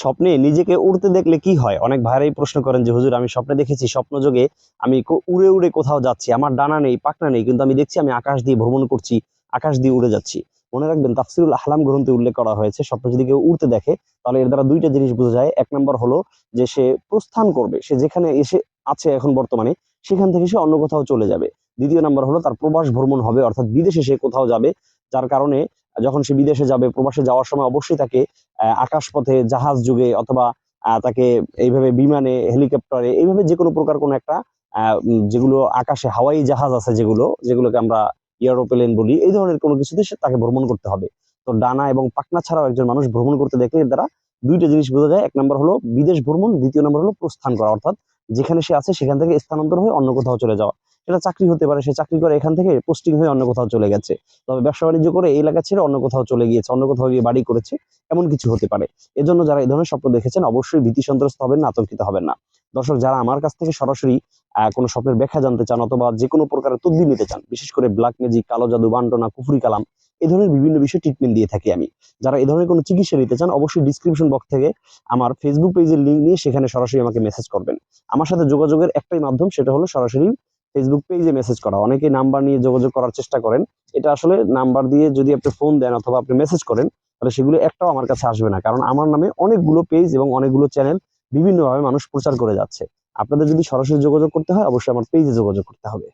স্বপ্নে নিজেকে উড়তে দেখলে কি হয়? অনেক ভাইরাই প্রশ্ন করেন যে, হুজুর, আমি স্বপ্নে দেখেছি স্বপ্ন যোগে আমি উড়ে উড়ে কোথাও যাচ্ছি। আমার ডানা নেই পাকনা নেই, কিন্তু আমি দেখছি আমি আকাশ দিয়ে ভ্রমণ করছি, আকাশ দিয়ে উড়ে যাচ্ছি। মনে রাখবেন, তাফসিরুল আহলাম গ্রন্থে উল্লেখ করা হয়েছে, স্বপ্ন যদি কেউ উড়তে দেখে, তাহলে এর দ্বারা দুইটা জিনিস বোঝা যায়। এক নম্বর হলো যে, সে প্রস্থান করবে, সে যেখানে এসে আছে এখন বর্তমানে, সেখান থেকে সে অন্য কোথাও চলে যাবে। দ্বিতীয় নাম্বার হলো তার প্রবাস ভ্রমণ হবে, অর্থাৎ বিদেশে সে কোথাও যাবে, যার কারণে যখন সে বিদেশে যাবে, প্রবাসে যাওয়ার সময় অবশ্যই তাকে আকাশপথে, জাহাজ যুগে অথবা তাকে এইভাবে বিমানে, হেলিকপ্টারে, এইভাবে যে কোনো প্রকার কোনো একটা যেগুলো আকাশে হাওয়াই জাহাজ আছে যেগুলো, যেগুলোকে আমরা এরোপ্লেন বলি, এই ধরনের কোনো কিছুতে সে তাকে ভ্রমণ করতে হবে। তো ডানা এবং পাকনা ছাড়াও একজন মানুষ ভ্রমণ করতে দেখলে এর দ্বারা দুইটা জিনিস বোঝা যায়। এক নম্বর হলো বিদেশ ভ্রমণ, দ্বিতীয় নম্বর হলো প্রস্থান করা। অর্থাৎ যেখানে সে আছে, সেখান থেকে স্থানান্তর হয়ে অন্য কোথাও চলে যাওয়া। সেটা চাকরি হতে পারে, সে চাকরি করে এখান থেকে পোস্টিং হয়ে অন্য কোথাও চলে গেছে। তবে ব্যবসা বাণিজ্য করে এই এলাকা ছেড়ে অন্য কোথাও চলে গিয়েছে, অন্য কোথাও গিয়ে বাড়ি করেছে, এমন কিছু হতে পারে। এজন্য যারা এই ধরনের স্বপ্ন দেখেছেন, অবশ্যই ভীতি সন্ত্রস্ত হবেন না, আতঙ্কিত হবেন না। দর্শক, যারা আমার কাছ থেকে সরাসরি কোনো স্বপ্নের ব্যাখ্যা জানতে চান অথবা যে কোনো প্রকারের তদ্বির নিতে চান, বিশেষ করে ব্ল্যাক ম্যাজিক, কালো জাদু, বান্টনা, কুফরি কালাম এই ধরনের বিভিন্ন বিষয়ে ট্রিটমেন্ট দিয়ে থাকি আমি। যারা এই ধরনের কোনো চিকিৎসা নিতে চান, অবশ্যই ডিসক্রিপশন বক্স থেকে আমার ফেসবুক পেজের লিঙ্ক নিয়ে সেখানে সরাসরি আমাকে মেসেজ করবেন। আমার সাথে যোগাযোগের একটাই মাধ্যম, সেটা হলো সরাসরি ফেসবুক পেজে মেসেজ করা। অনেকে নাম্বার নিয়ে যোগাযোগ করার চেষ্টা করেন। এটা আসলে নাম্বার দিয়ে যদি আপনি ফোন দেন অথবা আপনি মেসেজ করেন, তাহলে সেগুলো একটাও আমার কাছে আসবে না। কারণ আমার নামে অনেকগুলো পেজ এবং অনেকগুলো চ্যানেল বিভিন্নভাবে মানুষ প্রচার করে যাচ্ছে। আপনাদের যদি সরাসরি যোগাযোগ করতে হয়, অবশ্যই আমার পেজে যোগাযোগ করতে হবে।